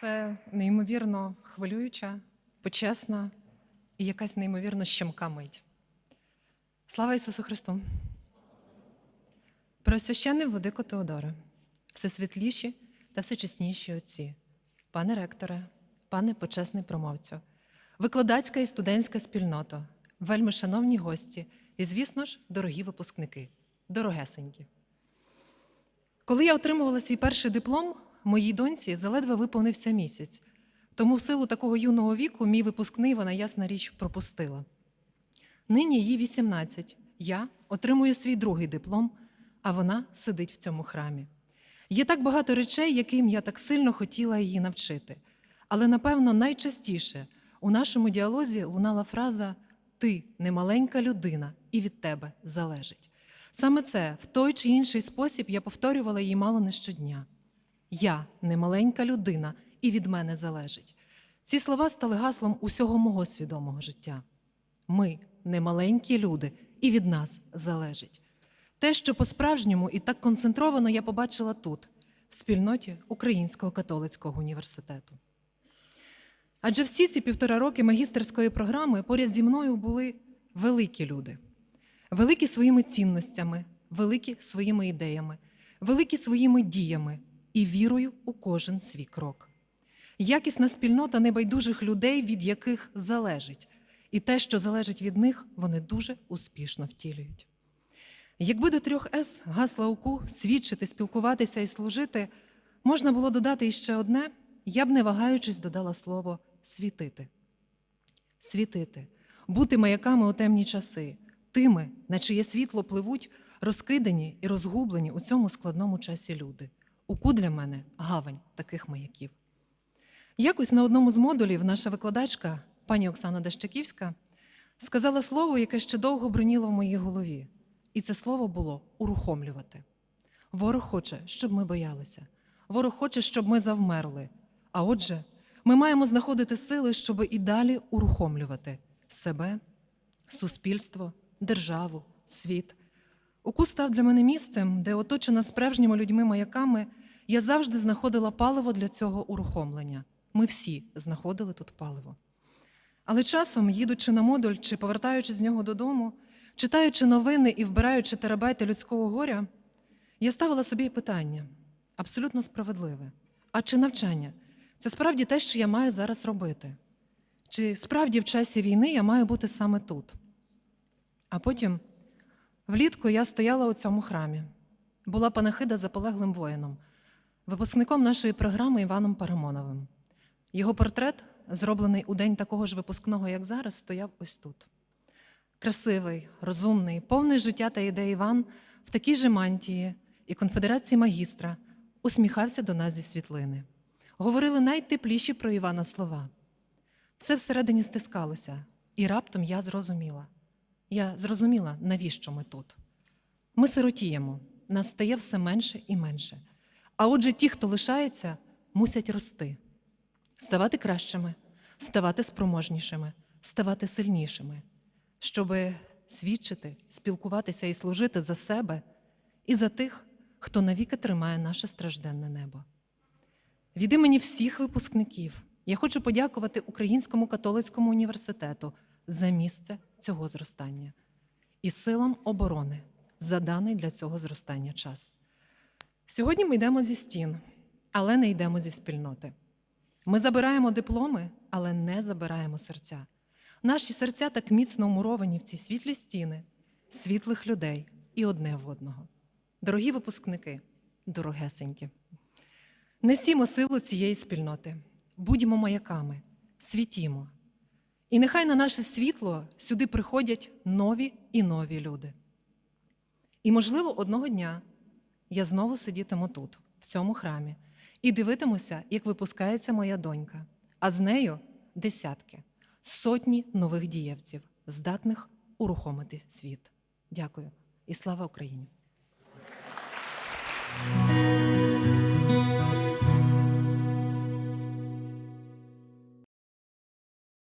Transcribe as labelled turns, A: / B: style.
A: Це неймовірно хвилююча, почесна і якась неймовірно щемка мить. Слава Ісусу Христу! Преосвященний владико Теодоре, всесвітліші та всечесніші отці, пане ректоре, пане почесний промовцю, викладацька і студентська спільнота, вельми шановні гості і, звісно ж, дорогі випускники, дорогесенькі. Коли я отримувала свій перший диплом, моїй доньці заледве виповнився місяць, тому в силу такого юного віку мій випускний вона ясна річ пропустила. Нині їй 18. Я отримую свій другий диплом, а вона сидить в цьому храмі. Є так багато речей, яким я так сильно хотіла її навчити. Але, напевно, найчастіше у нашому діалозі лунала фраза Ти немаленька людина, і від тебе залежить. Саме це в той чи інший спосіб я повторювала їй мало не щодня. Я немаленька людина, і від мене залежить. Ці слова стали гаслом усього мого свідомого життя. Ми немаленькі люди, і від нас залежить. Те, що по-справжньому і так концентровано я побачила тут, в спільноті Українського католицького університету. Адже всі ці півтора роки магістерської програми поряд зі мною були великі люди, великі своїми цінностями, великі своїми ідеями, великі своїми діями і вірою у кожен свій крок. Якісна спільнота небайдужих людей, від яких залежить, і те, що залежить від них, вони дуже успішно втілюють. Якби до трьох С гасла УКУ свідчити, спілкуватися і служити, можна було додати іще одне, я б не вагаючись додала слово світити. Світити, бути маяками у темні часи, тими, на чиє світло пливуть розкидані і розгублені у цьому складному часі люди. УКУ для мене гавань таких маяків. Якось на одному з модулів наша викладачка, пані Оксана Дещаківська, сказала слово, яке ще довго броніло в моїй голові. І це слово було урухомлювати. Ворог хоче, щоб ми боялися. Ворог хоче, щоб ми завмерли. А отже, ми маємо знаходити сили, щоб і далі урухомлювати себе, суспільство, державу, світ. УКУ став для мене місцем, де, оточена справжніми людьми-маяками, я завжди знаходила паливо для цього урухомлення. Ми всі знаходили тут паливо. Але часом, їдучи на модуль чи повертаючись з нього додому, читаючи новини і вбираючи терабайти людського горя, я ставила собі питання абсолютно справедливе. А чи навчання це справді те, що я маю зараз робити? Чи справді в часі війни я маю бути саме тут? А потім, влітку, я стояла у цьому храмі, була панахида за полеглим воїном, випускником нашої програми Іваном Парамоновим. Його портрет, зроблений у день такого ж випускного, як зараз, стояв ось тут. Красивий, розумний, повний життя та ідей Іван в такій же мантії і конфедерації магістра усміхався до нас зі світлини. Говорили найтепліші про Івана слова. Все всередині стискалося, і раптом я зрозуміла. Я зрозуміла, навіщо ми тут. Ми сиротіємо, нас стає все менше і менше. А отже, ті, хто лишається, мусять рости, ставати кращими, ставати спроможнішими, ставати сильнішими щоб свідчити, спілкуватися і служити за себе і за тих, хто навіки тримає наше стражденне небо. Від імені всіх випускників я хочу подякувати Українському католицькому університету за місце цього зростання і силам оборони за даний для цього зростання час. Сьогодні ми йдемо зі стін, але не йдемо зі спільноти. Ми забираємо дипломи, але не забираємо серця. Наші серця так міцно умуровані в ці світлі стіни, світлих людей і одне в одного. Дорогі випускники, дорогесенькі, несімо силу цієї спільноти, будьмо маяками, світімо. І нехай на наше світло сюди приходять нові і нові люди. І, можливо, одного дня я знову сидітиму тут, в цьому храмі, і дивитимуся, як випускається моя донька, а з нею десятки сотні нових дієвців, здатних урухомити світ. Дякую і слава Україні!